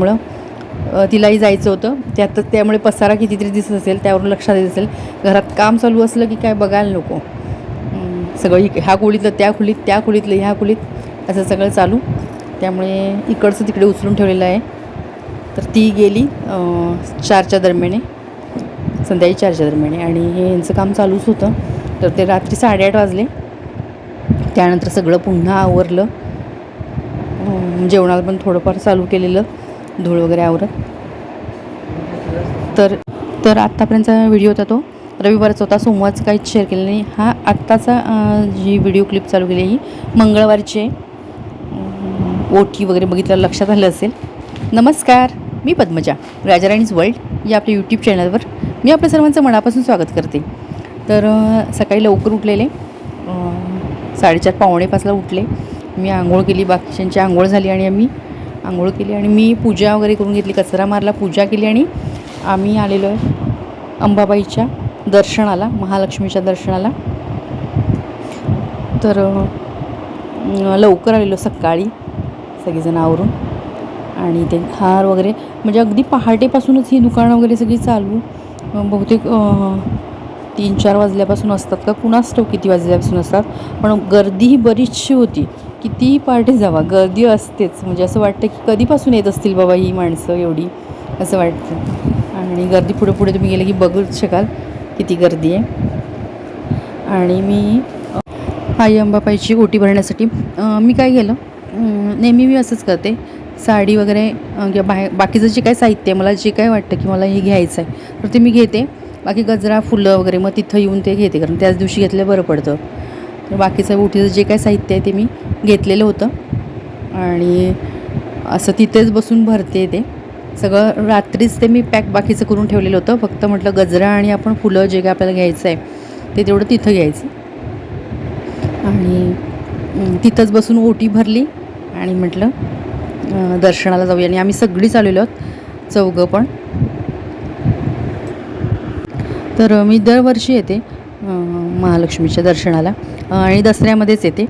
त्यामुळं तिलाही जायचं होतं. त्यात त्यामुळे पसारा कितीतरी दिसत असेल त्यावरून लक्षात येत असेल. घरात काम चालू असलं की काय बघायला नको. सगळं इक ह्या खोलीतलं त्या खोलीत त्या खोलीतलं ह्या खोलीत असं सगळं चालू. त्यामुळे इकडचं तिकडे उचलून ठेवलेलं आहे. तर ती गेली चारच्या दरम्याने. संध्याकाळी चारच्या दरम्याने. आणि हे यांचं काम चालूच होतं. तर ते रात्री साडेआठ वाजले. त्यानंतर सगळं पुन्हा आवरलं. जेवणाला पण थोडंफार चालू केलेलं. धूळ वगैरे आवरत. तर तर आत्तापर्यंतचा व्हिडिओ होता तो. रविवारचा होता सोमवारचं काहीच शेअर केलं नाही. हा आत्ताचा जी व्हिडिओ क्लिप चालू केली ही मंगळवारची आहे. वगैरे बघितल्यावर लक्षात आलं असेल. नमस्कार मी पद्मजा राजाराणीज वर्ल्ड या आपल्या यूट्यूब चॅनलवर मी आपल्या सर्वांचं मनापासून स्वागत करते. तर सकाळी लवकर उठलेले. साडेचार पावणे पाचला उठले. मी आंघोळ केली बाकीच्यांची आंघोळ झाली आणि आम्ही आंघोळ केली आणि मी पूजा वगैरे करून घेतली कचरा मारला पूजा केली आणि आम्ही आलेलो आहे अंबाबाईच्या दर्शनाला महालक्ष्मीच्या दर्शनाला. तर लवकर आलेलो सकाळी सगळीजण आवरून. आणि ते हार वगैरे म्हणजे अगदी पहाटेपासूनच ही दुकानं वगैरे सगळी चालू. बहुतेक तीन चार वाजल्यापासून असतात का? कुणास ठाऊक किती वाजल्यापासून असतात. पण गर्दी ही बरीचशी होती. कितीही पहाटे जावा. गर्दी असतेच. म्हणजे असं वाटतं की कधीपासून येत असतील बाबा ही माणसं एवढी? असं वाटतं. आणि गर्दी पुढे पुढे तुम्ही गेले की बघूच शकाल किती गर्दी आहे. आणि मी आई अंबाबाईची ओटी भरण्यासाठी मी काय केलं? नेहमी मी असंच करते. साडी वगैरे किंवा बाहेर बाकीचं जे काय साहित्य आहे मला जे काय वाटतं की मला हे घ्यायचं आहे तर ते मी घेते. बाकी गजरा फुलं वगैरे मग तिथं येऊन ते घेते. कारण त्याच दिवशी घेतलं बरं पडतं. तर बाकीचं ओटीचं जे काय साहित्य आहे ते मी घेतलेलं होतं. आणि असं तिथेच बसून भरते ते. सगळं रात्रीच ते मी पॅक बाकीचं करून ठेवलेलं होतं. फक्त म्हटलं गजरा आणि आपण फुलं जे काय आपल्याला घ्यायचं आहे ते तेवढं तिथं घ्यायचं. आणि तिथंच बसून ओटी भरली आणि म्हटलं दर्शनाला जाऊया. आणि आम्ही सगळीच आलेलो आहोत. चौघं पण. तर मी दरवर्षी येते. महालक्ष्मीच्या दर्शनाला. आणि दसऱ्यामध्येच येते.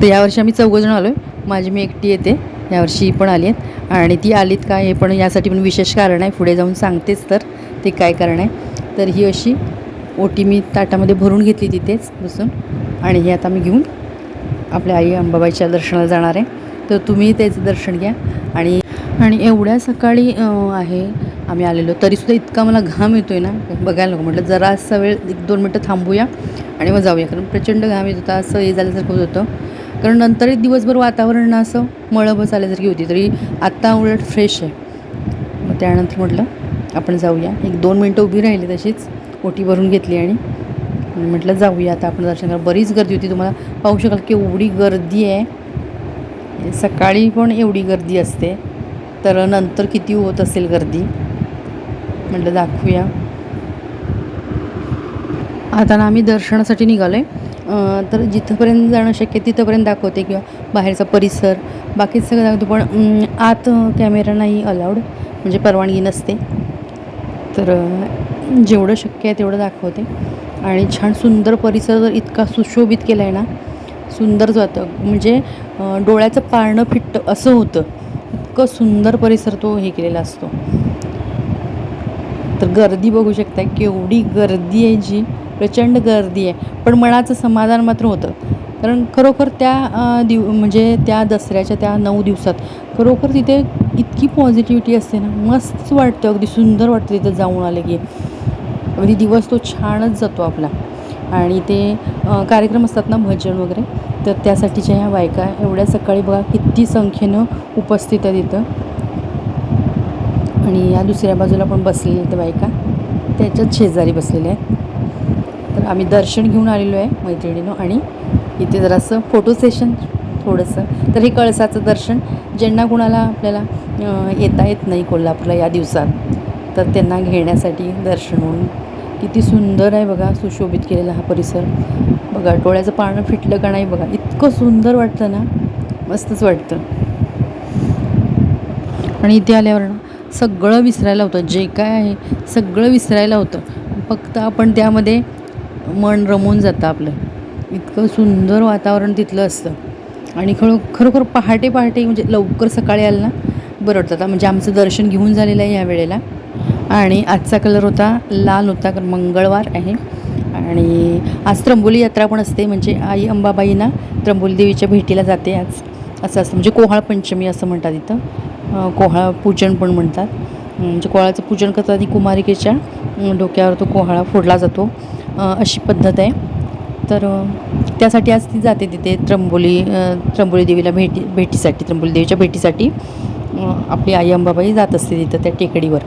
तर यावर्षी आम्ही चौघंजण आलो आहे माझी मी एकटी येते. यावर्षी पण आली आहेत. आणि ती आलीत का हे पण यासाठी पण विशेष कारण आहे. पुढे जाऊन सांगतेच तर ते काय कारण आहे. तर ही अशी ओटी मी ताटामध्ये भरून घेतली तिथेच बसून. आणि हे आता मी घेऊन आपल्या आई अंबाबाईच्या दर्शनाला जाणार आहे. तर तुम्ही त्याचं दर्शन घ्या. आणि आणि एवढ्या सकाळी आहे आम्ही आलेलो. तरीसुद्धा इतका मला घाम येतो आहे ना. बघायला नको. म्हटलं जरासा वेळ एक दोन मिनटं थांबूया आणि मग जाऊया. कारण प्रचंड घाम येत होता. असं हे झाल्यासारखं होत होतं. कारण नंतर एक दिवसभर वातावरण ना असं मळबस आल्यासारखी होती. तरी आत्ता उलट फ्रेश आहे. मग त्यानंतर म्हटलं आपण जाऊया. एक दोन मिनटं उभी राहिली तशीच. ओटी भरून घेतली आणि आणि म्हटलं जाऊया. आता आपण दर्शन करा बरीच गर्दी होती. तुम्हाला पाहू शकाल की एवढी गर्दी आहे. सकाळी पण एवढी गर्दी असते. तर नंतर किती होत असेल गर्दी? म्हटलं दाखवूया. आता ना आम्ही दर्शनासाठी निघालो आहे तर जिथंपर्यंत जाणं शक्य आहे तिथंपर्यंत दाखवते किंवा बाहेरचा परिसर. बाकी सगळं दाखवतो पण आत कॅमेरा नाही अलाउड म्हणजे परवानगी नसते. तर जेवढं शक्य आहे तेवढं दाखवते. आणि छान सुंदर परिसर जर इतका सुशोभित केला आहे ना सुंदर जातं. म्हणजे डोळ्याचं पारणं फिट्ट असं होतं. इतकं सुंदर परिसर तो हे केलेला असतो. तर गर्दी बघू शकता केवढी गर्दी आहे जी प्रचंड गर्दी आहे. पण मनाचं समाधान मात्र होतं. कारण खरोखर त्या दिव म्हणजे त्या दसऱ्याच्या त्या नऊ दिवसात खरोखर तिथे इतकी पॉझिटिव्हिटी असते ना मस्तच वाटतं. अगदी सुंदर वाटतं तिथं जाऊन आलं की. अगदी दिवस तो छानच जातो आपला. आणि ते कार्यक्रम असतात ना भजन वगैरे तर त्यासाठीच्या ह्या बायका एवढ्या सकाळी बघा किती संख्येनं उपस्थित आहेत तिथं आणि या दुसऱ्या बाजूला पण बसलेल्या आहेत त्या बायका. त्याच्याच शेजारी बसलेल्या आहेत. तर आम्ही दर्शन घेऊन आलेलो आहे मैत्रिणीनं आणि इथे जरासं फोटो सेशन थोडंसं. तर हे कळसाचं दर्शन ज्यांना कुणाला आपल्याला येता येत नाही कोल्हापूरला या दिवसात तर त्यांना घेण्यासाठी दर्शन म्हणून किती सुंदर आहे बघा सुशोभित केलेला हा परिसर. बघा डोळ्याचं पाणं फिटलं का नाही बघा इतकं सुंदर वाटतं ना? मस्तच वाटतं. आणि इथे आल्यावर ना सगळं विसरायला होतं जे काय आहे सगळं विसरायला होतं. फक्त आपण त्यामध्ये मन रमून जातं आपलं. इतकं सुंदर वातावरण तिथलं असतं. आणि खरो खरोखर पहाटे पहाटे म्हणजे लवकर सकाळी आलं ना बरं वाटतं. आता म्हणजे आमचं दर्शन घेऊन झालेलं आहे या वेळेला. आणि आजचा कलर होता लाल होता मंगळवार आहे. आणि आज त्र्यंबोली यात्रा पण असते म्हणजे आई अंबाबाईंना त्र्यंबोली देवीच्या भेटीला जाते आज. असं असतं म्हणजे कोहाळ पंचमी असं म्हणतात इथं. अं, कोहाळ पूजन पण म्हणतात. म्हणजे कोहाळाचं पूजन करतात ती कुमारिकेच्या डोक्यावर तो कोहाळा फोडला जातो. अशी पद्धत आहे. तर त्यासाठी आज ती जाते तिथे त्र्यंबोली अं, त्र्यंबोली देवीला भेटी भेटीसाठी त्र्यंबोली देवीच्या भेटीसाठी. आपली आई अंबाबाई जात असते तिथं त्या टेकडीवर.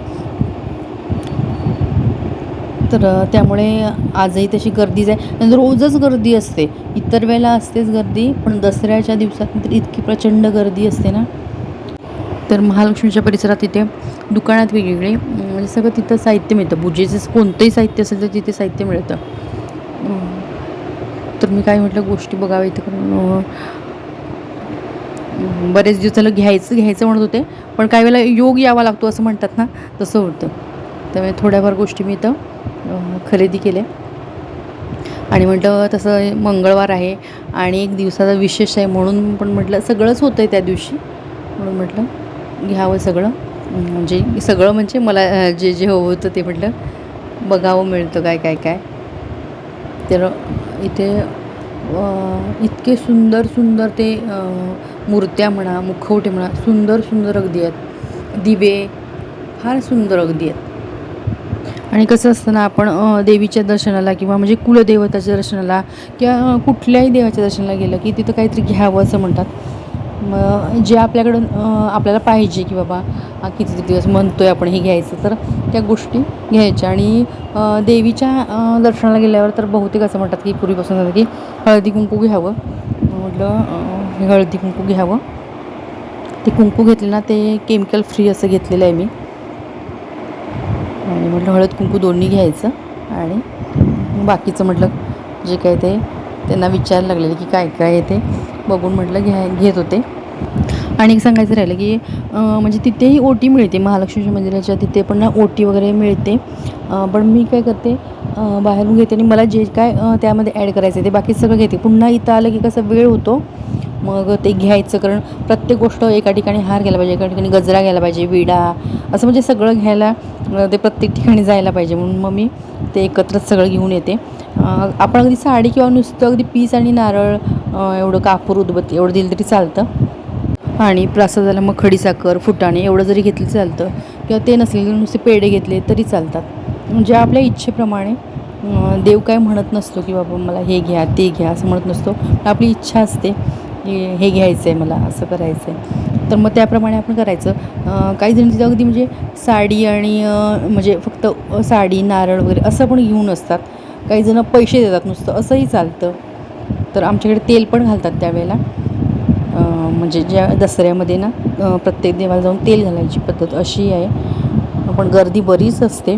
तर त्यामुळे आजही तशी गर्दीच आहे. रोजच गर्दी असते. इतर वेळेला असतेच गर्दी पण दसऱ्याच्या दिवसात तर इतकी प्रचंड गर्दी असते ना. तर महालक्ष्मीच्या परिसरात तिथे दुकानात वेगवेगळे म्हणजे सगळं तिथं साहित्य मिळतं. पूजेचं कोणतंही साहित्य असेल तर तिथे साहित्य मिळतं. तर मी काय म्हटलं गोष्टी बघाव्या इथं कारण बरेच दिवसाला घ्यायचं घ्यायचं म्हणत होते. पण काही वेळेला योग यावा लागतो असं म्हणतात ना तसं होतं. त्यामुळे थोड्याफार गोष्टी मी इथं खरेदी केल्या आणि म्हटलं तसं मंगळवार आहे आणि एक दिवसाचा विशेष आहे म्हणून पण म्हटलं सगळंच होतं आहे त्या दिवशी. म्हणून म्हटलं घ्यावं सगळं. म्हणजे सगळं म्हणजे मला जे जे हवं होतं ते म्हटलं बघावं मिळतं काय काय काय. तर इथे इतके सुंदर सुंदर ते मूर्त्या म्हणा मुखवटे म्हणा सुंदर सुंदर अगदी आहेत. दिवे फार सुंदर अगदी आहेत. आणि कसं असतं ना आपण देवीच्या दर्शनाला किंवा म्हणजे कुलदेवताच्या दर्शनाला किंवा कुठल्याही देवाच्या दर्शनाला गेलं की तिथं काहीतरी घ्यावं असं म्हणतात. मग जे आपल्याकडून आपल्याला पाहिजे की बाबा किती दिवस म्हणतो आहे आपण हे घ्यायचं तर त्या गोष्टी घ्यायच्या. आणि देवीच्या दर्शनाला गेल्यावर तर बहुतेक असं म्हणतात की पूर्वीपासून की हळदी कुंकू घ्यावं. म्हटलं हे हळदी कुंकू घ्यावं. ते कुंकू घेतले ना ते केमिकल फ्री असं घेतलेलं आहे मी. आणि म्हटलं हळद कुंकू दोन्ही घ्यायचं आणि बाकीचं म्हटलं जे काय ते त्यांना विचारायला लागलेलं की काय काय आहे ते बघून म्हटलं घ्या घेत होते. आणि एक सांगायचं राहिलं की म्हणजे तिथेही ओटी मिळते महालक्ष्मीच्या मंदिराच्या तिथे पण ना ओटी वगैरे मिळते. पण मी काय करते बाहेरून घेते आणि मला जे काय त्यामध्ये ॲड करायचं आहे ते बाकी सगळं घेते. पुन्हा इथं आलं की कसं वेळ होतो मग ते घ्यायचं कारण प्रत्येक गोष्ट एका ठिकाणी हार घ्यायला पाहिजे एका ठिकाणी गजरा घ्यायला पाहिजे विडा असं म्हणजे सगळं घ्यायला ते प्रत्येक ठिकाणी जायला पाहिजे. म्हणून मग मी ते एकत्रच सगळं घेऊन येते. आपण अगदी साडी किंवा नुसतं अगदी पीस आणि नारळ एवढं कापूर उदबत्ती एवढं दिलं तरी चालतं. आणि प्रसादाला मग खडीसाखर फुटाणे एवढं जरी घेतलं चालतं किंवा ते नसले तर नुसते पेढे घेतले तरी चालतात. म्हणजे आपल्या इच्छेप्रमाणे देव काय म्हणत नसतो की बाबा मला हे घ्या ते घ्या असं म्हणत नसतो. आपली इच्छा असते. की हे घ्यायचं आहे मला असं करायचं आहे तर मग त्याप्रमाणे आपण करायचं. काही जण तिथं अगदी म्हणजे साडी आणि म्हणजे फक्त साडी नारळ वगैरे असं पण घेऊन असतात. काही जण पैसे देतात नुसतं असंही चालतं. तर आमच्याकडे तेल पण घालतात त्यावेळेला. म्हणजे ज्या दसऱ्यामध्ये ना प्रत्येक देवाला जाऊन तेल घालायची पद्धत अशी आहे. पण गर्दी बरीच असते.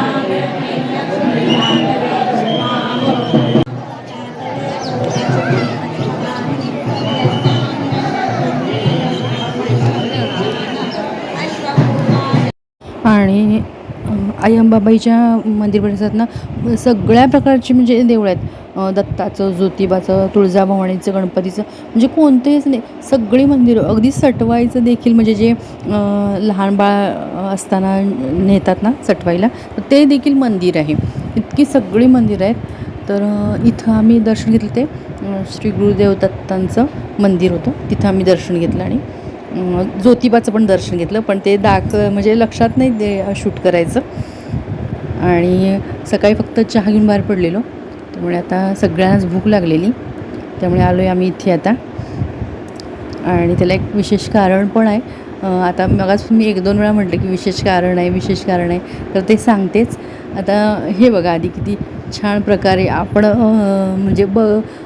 आई अंबाबाईच्या मंदिर परिसरात ना सगळ्या प्रकारची म्हणजे देवळं आहेत. दत्ताचं ज्योतिबाचं तुळजाभवानीचं गणपतीचं म्हणजे कोणतेच नाही. सगळी मंदिरं अगदी सटवाईचं देखील म्हणजे जे लहान बाळ असताना नेतात ना सटवाईला तर ते देखील मंदिर आहे. इतकी सगळी मंदिरं आहेत. तर इथं आम्ही दर्शन घेतलं ते श्री गुरुदेव दत्तांचं मंदिर होतं. तिथं आम्ही दर्शन घेतलं आणि ज्योतिबाचं पण दर्शन घेतलं पण ते दाख म्हणजे लक्षात नाही ते शूट करायचं. आणि सकाळी फक्त चहा घेऊन बाहेर पडलेलो. त्यामुळे आता सगळ्यांनाच भूक लागलेली. त्यामुळे आलो आहे आम्ही इथे आता. आणि त्याला एक विशेष कारण पण आहे. आता मगाच मी एक दोन वेळा म्हटलं की विशेष कारण आहे विशेष कारण आहे. तर ते सांगतेच. आता हे बघा आधी किती छान प्रकारे आपण म्हणजे ब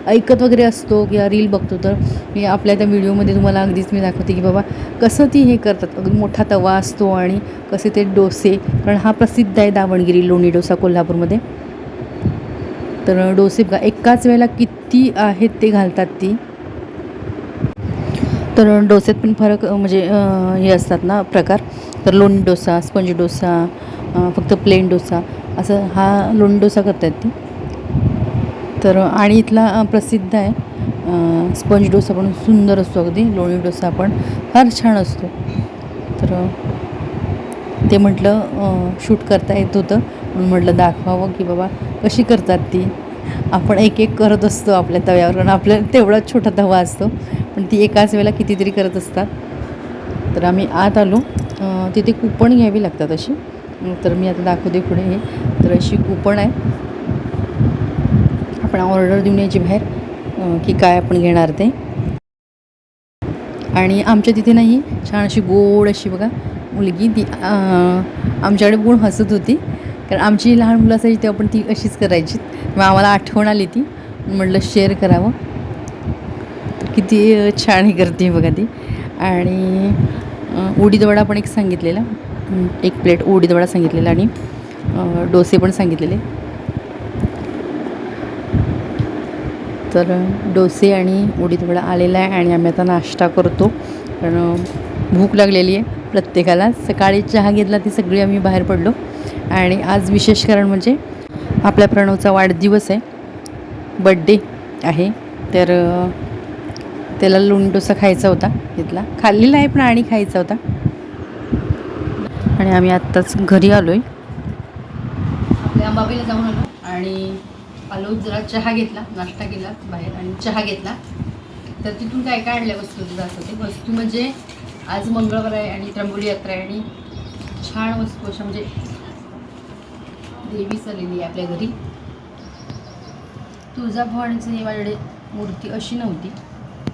ऐकत वगैरे असतो किंवा रील बघतो तर मी आपल्या त्या व्हिडिओमध्ये तुम्हाला अगदीच मी दाखवते की बाबा कसं ती हे करतात. अगदी मोठा तवा असतो आणि कसे ते डोसे कारण हा प्रसिद्ध आहे दावणगिरी लोणी डोसा कोल्हापूरमध्ये. तर डोसे बघा एकाच वेळेला किती आहेत ते घालतात ती. तर डोसेत पण फरक म्हणजे हे असतात ना प्रकार. तर लोणी डोसा स्पंज डोसा फक्त प्लेन डोसा. असं हा लोणी डोसा करतात ती. तर आणि इथला प्रसिद्ध आहे स्पंज डोसा पण सुंदर असतो अगदी लोणी डोसा पण फार छान असतो. तर ते म्हटलं शूट करता येत होतं. म्हणून म्हटलं दाखवावं की बाबा कशी करतात ती? आपण एक एक करत असतो आपल्या तव्यावर कारण आपल्याला तेवढाच छोटा तवा असतो. पण ती एकाच वेळेला कितीतरी करत असतात. तर आम्ही आत आलो. तिथे कुपन घ्यावी लागतात अशी. तर मी आता दाखवते पुढे हे. तर अशी कुपन आहे. आपण ऑर्डर देऊन यायची बाहेर की काय आपण घेणार ते. आणि आमच्या तिथे नाही छान अशी गोड अशी बघा मुलगी ती आमच्याकडे कोण हसत होती. कारण आमची लहान मुलं असायची तेव्हा पण ती अशीच करायची. मग आम्हाला आठवण आली ती. म्हटलं शेअर करावं. किती छान हे करते बघा ती. आणि उडीदवडा उडीद वडा पण एक सांगितलेला. एक प्लेट उडीदवडा सांगितलेला आणि डोसे पण सांगितलेले. तर डोसे आणि उडीदवडा आलेला आहे आणि आम्ही आता नाश्ता करतो. कारण भूक लागलेली आहे प्रत्येकाला. सकाळी चहा घेतला ती सगळी आम्ही बाहेर पडलो. आणि आज विशेष कारण म्हणजे आपल्या प्रणवचा वाढदिवस आहे. बड्डे आहे. तर त्याला लोणी डोसा खायचा होता तिथला खाल्लेला आहे पण आणि खायचा होता. आणि आम्ही आत्ताच घरी आलो आहे आपल्या अंबाबाईला जाऊन आलो आणि आलो जरा चहा घेतला नाश्ता केला बाहेर आणि चहा घेतला. तर तिथून काय काय आणल्या वस्तू ते वस्तू म्हणजे आज मंगळवार आहे आणि त्र्यंबोली यात्रा आहे आणि छान वस्तू अशा म्हणजे देवी चाललेली आहे आपल्या घरी. तुळजाभवानीची ही माझ्याकडे मूर्ती अशी नव्हती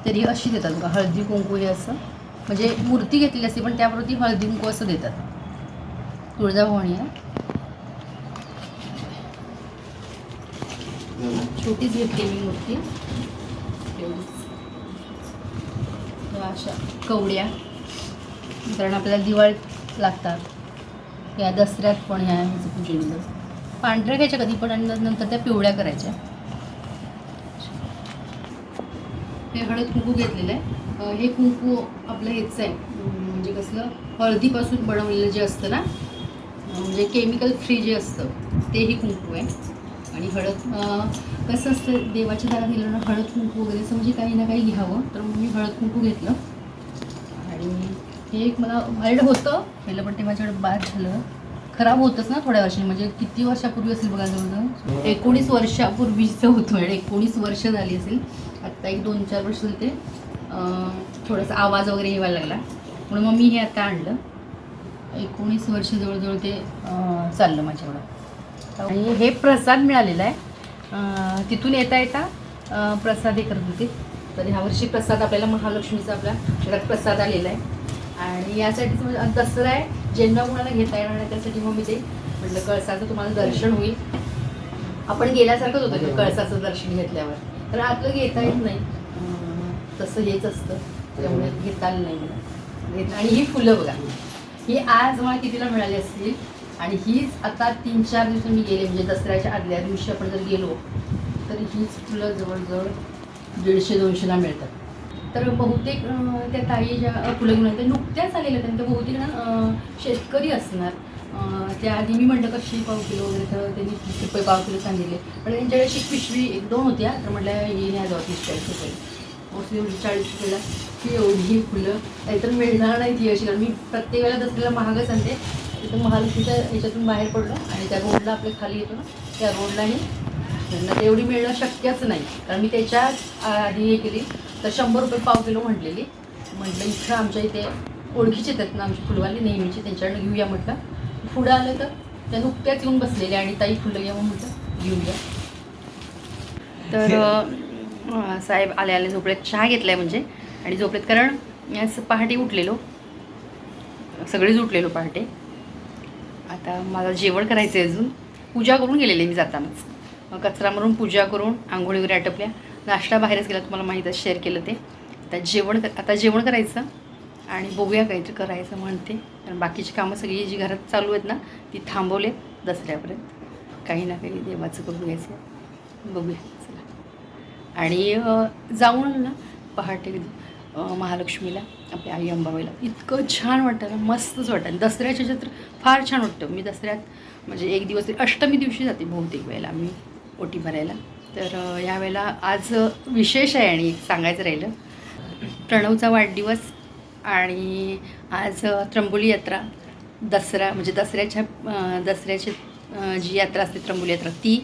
तरी अशी देतात बघा हळदी कुंकू हे असं. म्हणजे मूर्ती घेतलेली असते पण त्यावरती हळदी कुंकू असं देतात. तुळजाभवानी आहे छोटीच घेतली मी मूर्ती अशा कवड्या. कारण आपल्याला दिवाळीत लागतात. या दसऱ्यात पण ह्या ह्याचं पूजन. पांढऱ्या घ्यायच्या कधी पण आणि नंतर त्या पिवळ्या करायच्या. हे हळद कुंकू घेतलेलं आहे. हे कुंकू आपलं हेच आहे. म्हणजे कसलं हळदीपासून बनवलेलं जे असतं ना म्हणजे केमिकल फ्री जे असतं तेही कुंकू आहे. आणि हळद कसं असतं देवाच्या दारात गेलं ना हळद कुंकू वगैरे असं म्हणजे काही ना काही घ्यावं तर मग मी हळद कुंकू घेतलं. आणि हे एक मला वाईट होतं पहिलं पण ते माझ्याकडे बाद झालं. खराब होतंच ना थोड्या वर्षांनी म्हणजे किती वर्षापूर्वी असेल बघा जवळजवळ? एकोणीस वर्षापूर्वीचं होतं म्हणजे एकोणीस वर्ष झाली असेल. आत्ता एक दोन चार वर्ष झाली ते. थोडासा आवाज वगैरे येवायला लागला. म्हणून मग मी हे आता आणलं. एकोणीस वर्ष जवळजवळ ते चाललं माझ्याकडं. आणि हे प्रसाद मिळालेला आहे. तिथून येता येता प्रसाद हे करत होते. तर ह्यावर्षी प्रसाद आपल्याला महालक्ष्मीचा आपल्या घरात प्रसाद आलेला आहे. आणि यासाठीच म्हणजे दसरा आहे. ज्यांना कोणाला घेता येणार नाही त्यासाठी मग मी ते म्हटलं कळसाचं तुम्हाला दर्शन होईल. आपण गेल्यासारखंच होतं कळसाचं दर्शन घेतल्यावर. तर आतलं घेता येत नाही. तसं हेच असतं. त्यामुळे घेता आलं नाही. आणि ही फुलं बघा. ही आज मला कितीला मिळाली असतील? आणि हीच आता तीन चार दिवस मी गेले म्हणजे दसऱ्याच्या आदल्या दिवशी आपण जर गेलो तर हीच फुलं जवळजवळ दीडशे दोनशेला मिळतात. तर बहुतेक त्या ताई ज्या फुलं घेऊन त्या नुकत्याच आलेल्या त्यांच्या बहुतेक ना शेतकरी असणार. अं, त्या आधी मी म्हटलं कशी पाव किलो वगैरे? तर त्यांनी तीस रुपये पाव किलो सांगितले. पण त्यांच्याकडे अशी पिशवी एक दोन होत्या तर म्हटलं ही न्या जाऊ तीस चाळीस रुपये. मोस्टली एवढी चाळीस रुपयाला ती एवढी फुलं नाहीतर मिळणार नाही ती अशी. कारण मी प्रत्येक वेळेला दसऱ्याला महागच आणते तिथं महालक्ष्मीच्या ह्याच्यातून बाहेर पडलो आणि त्या रोडला आपल्या खाली येतो ना त्या रोडलाही त्यांना ते एवढी मिळणं शक्यच नाही. कारण मी त्याच्या आधी हे केली तर शंभर रुपये पाव किलो म्हटलेली. म्हटलं इथं आमच्या इथे ओळखीचे आहेत ना आमची फुलवाली नेहमीची त्यांच्याकडनं घेऊया म्हटलं. पुढं आलं तर त्या नुकत्याच येऊन बसलेल्या आणि ताई फुलं घ्या मग म्हटलं घेऊया तर साहेब आले आले झोपड्यात चहा घेतलाय म्हणजे. आणि झोपड्यात कारण आज पहाटे उठलेलो. सगळेच उठलेलो पहाटे. आता मला जेवण करायचं आहे अजून. पूजा करून गेलेले मी जातानाच. मग कचरा मारून पूजा करून आंघोळी वगैरे आटपल्या. नाश्ता बाहेरच गेला तुम्हाला माहीतच शेअर केलं ते. आता जेवण कर आता जेवण करायचं आणि बघूया काहीतरी करायचं म्हणते. कारण बाकीची कामं सगळी जी घरात चालू आहेत ना ती थांबवले दसऱ्यापर्यंत. काही ना काही देवाचं करून घ्यायचं. बघूया. आणि जाऊन ना पहाटे महालक्ष्मीला आपल्या आई अंबाबाईला. इतकं छान वाटतं ना मस्तच वाटतं दसऱ्याच्या जत्र फार छान वाटतं. मी दसऱ्यात म्हणजे एक दिवस अष्टमी दिवशी जाते बहुतेक वेळेला मी ओटी भरायला. तर ह्यावेळेला यावेळेला आज विशेष आहे आणि सांगायचं राहिलं. प्रणवचा वाढदिवस आणि आज त्र्यंबोली यात्रा. दसरा म्हणजे दसऱ्याच्या दसऱ्याची जी यात्रा असते त्र्यंबोली यात्रा ती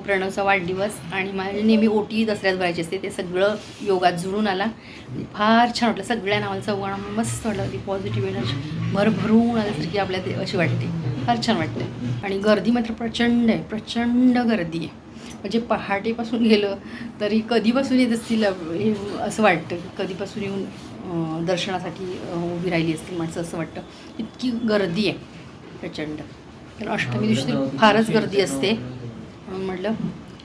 प्रणवचा वाढदिवस आणि माझी नेहमी ओटी दसऱ्यात भरायची असते ते सगळं योगात जुळून आला. फार छान वाटलं. सगळ्या नावाला चौघाणा मस्त वाटलं. ती पॉझिटिव्ह एनर्जी भरभरून आल्यासारखी आपल्या ते अशी वाटते. फार छान वाटते आणि गर्दी मात्र प्रचंड आहे. प्रचंड गर्दी आहे. म्हणजे पहाटेपासून गेलं तरी कधीपासून येत असतील हे असं वाटतं. की कधीपासून येऊन दर्शनासाठी उभी राहिली असतील माणसं असं वाटतं. इतकी गर्दी आहे. प्रचंड. तर अष्टमी दिवशी तर फारच गर्दी असते. म्हणून म्हटलं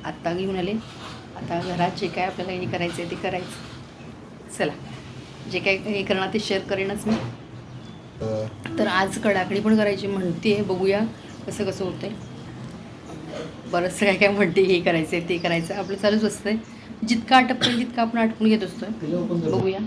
आत्ता घेऊन आले. आता घरात जे काय आपल्याला हे करायचं आहे ते करायचं. चला. जे काय हे करणार ते शेअर करेनच मी. तर आज कडाकडी पण करायची म्हणते बघूया कसं कसं होतं आहे बरंचसं काय काय म्हणते हे करायचं आहे ते करायचं आपलं चालूच असतं आहे जितकं आटपतं तितकं आपण आटपून घेत असतो बघूया.